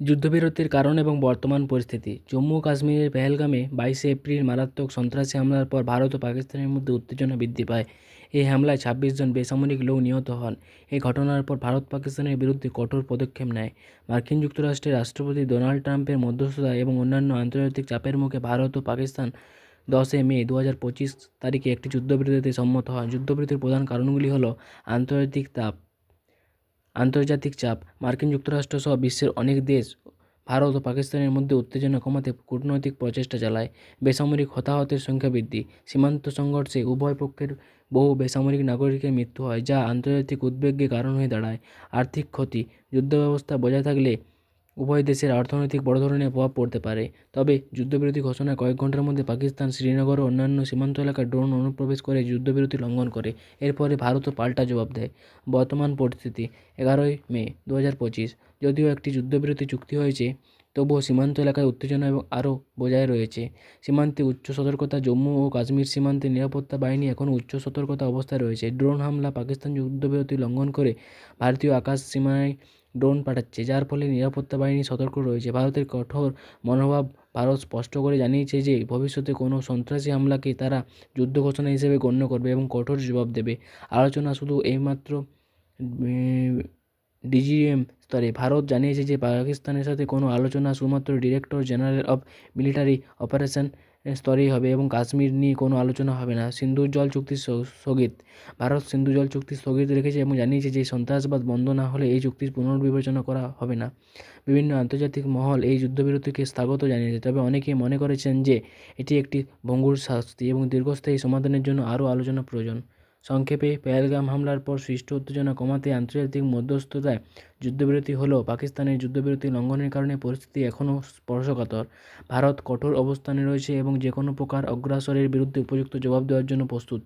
যুদ্ধবিরতির কারণ এবং বর্তমান পরিস্থিতি। জম্মু কাশ্মীরের পেহেলগামে বাইশে এপ্রিল মারাত্মক সন্ত্রাসী হামলার পর ভারত ও পাকিস্তানের মধ্যে উত্তেজনা বৃদ্ধি পায়। এই হামলায় ছাব্বিশ জন বেসামরিক লোক নিহত হন। এই ঘটনার পর ভারত পাকিস্তানের বিরুদ্ধে কঠোর পদক্ষেপ নেয়। মার্কিন যুক্তরাষ্ট্রের রাষ্ট্রপতি ডোনাল্ড ট্রাম্পের মধ্যস্থতা এবং অন্যান্য আন্তর্জাতিক চাপের মুখে ভারত ও পাকিস্তান দশই মে দু হাজার পঁচিশ তারিখে একটি যুদ্ধবিরতিতে সম্মত হয় যুদ্ধবিরতির প্রধান কারণগুলি হলো আন্তর্জাতিক তাপ আন্তর্জাতিক চাপ, মার্কিন যুক্তরাষ্ট্র সহ বিশ্বের অনেক দেশ ভারত ও পাকিস্তানের মধ্যে উত্তেজনা কমাতে কূটনৈতিক প্রচেষ্টা চালায়। বেসামরিক হতাহতের সংখ্যা বৃদ্ধি। সীমান্ত সংঘর্ষে উভয় পক্ষের বহু বেসামরিক নাগরিকের মৃত্যু হয়, যা আন্তর্জাতিক উদ্বেগের কারণ হয়ে দাঁড়ায়। আর্থিক ক্ষতি যুদ্ধ ব্যবস্থা বজায় থাকলে উভয় দেশের অর্থনৈতিক বড় ধরনের প্রভাব পড়তে পারে। তবে যুদ্ধবিরতি ঘোষণার কয়েক ঘণ্টার মধ্যে পাকিস্তান, শ্রীনগর ও অন্যান্য সীমান্ত এলাকায় ড্রোন অনুপ্রবেশ করে যুদ্ধবিরতি লঙ্ঘন করে। এরপরে ভারতও পাল্টা জবাব দেয়। বর্তমান পরিস্থিতি, এগারোই মে দু হাজার পঁচিশ। যদিও একটি যুদ্ধবিরতি চুক্তি হয়েছে, তবুও সীমান্ত এলাকায় উত্তেজনা এবং আরও বজায় রয়েছে। সীমান্তে উচ্চ সতর্কতা জম্মু ও কাশ্মীর সীমান্তে নিরাপত্তা বাহিনী এখন উচ্চ সতর্কতা অবস্থায় রয়েছে। ড্রোন হামলা পাকিস্তান যুদ্ধবিরতি লঙ্ঘন করে ভারতীয় আকাশ সীমায় ড্রোন পাঠাচ্ছে, যার ফলে নিরাপত্তা বাহিনী সতর্ক রয়েছে। ভারতের কঠোর মনোভাব ভারত স্পষ্ট করে জানিয়েছে যে, ভবিষ্যতে কোনো সন্ত্রাসী হামলাকে তারা যুদ্ধ ঘোষণা হিসেবে গণ্য করবে এবং কঠোর জবাব দেবে। আলোচনা শুধু এইমাত্র ডিজিএম স্তরে। ভারত জানিয়েছে যে, পাকিস্তানের সাথে কোনো আলোচনা শুধুমাত্র director general of military operation স্তরেই হবে এবং কাশ্মীর নিয়ে কোনো আলোচনা হবে না। সিন্ধু জল চুক্তি স্থগিত। ভারত সিন্ধু জল চুক্তি স্থগিত রেখেছে এবং জানিয়েছে যে সন্ত্রাসবাদ বন্ধ না হলে এই চুক্তির পুনর্বিবেচনা করা হবে না। বিভিন্ন আন্তর্জাতিক মহল এই যুদ্ধবিরতিকে স্বাগত জানিয়েছে, তবে অনেকে মনে করেছেন যে এটি একটি ভঙ্গুর শাস্তি এবং দীর্ঘস্থায়ী সমাধানের জন্য আরও আলোচনা প্রয়োজন। সংক্ষেপে পেহেলগাম হামলার পর সৃষ্ট উত্তেজনা কমাতে আন্তর্জাতিক মধ্যস্থতায় যুদ্ধবিরতি হলেও পাকিস্তানের যুদ্ধবিরতি লঙ্ঘনের কারণে পরিস্থিতি এখনও স্পর্শকাতর। ভারত কঠোর অবস্থানে রয়েছে এবং যে কোনো প্রকার অগ্রাসরের বিরুদ্ধে উপযুক্ত জবাব দেওয়ার জন্য প্রস্তুত।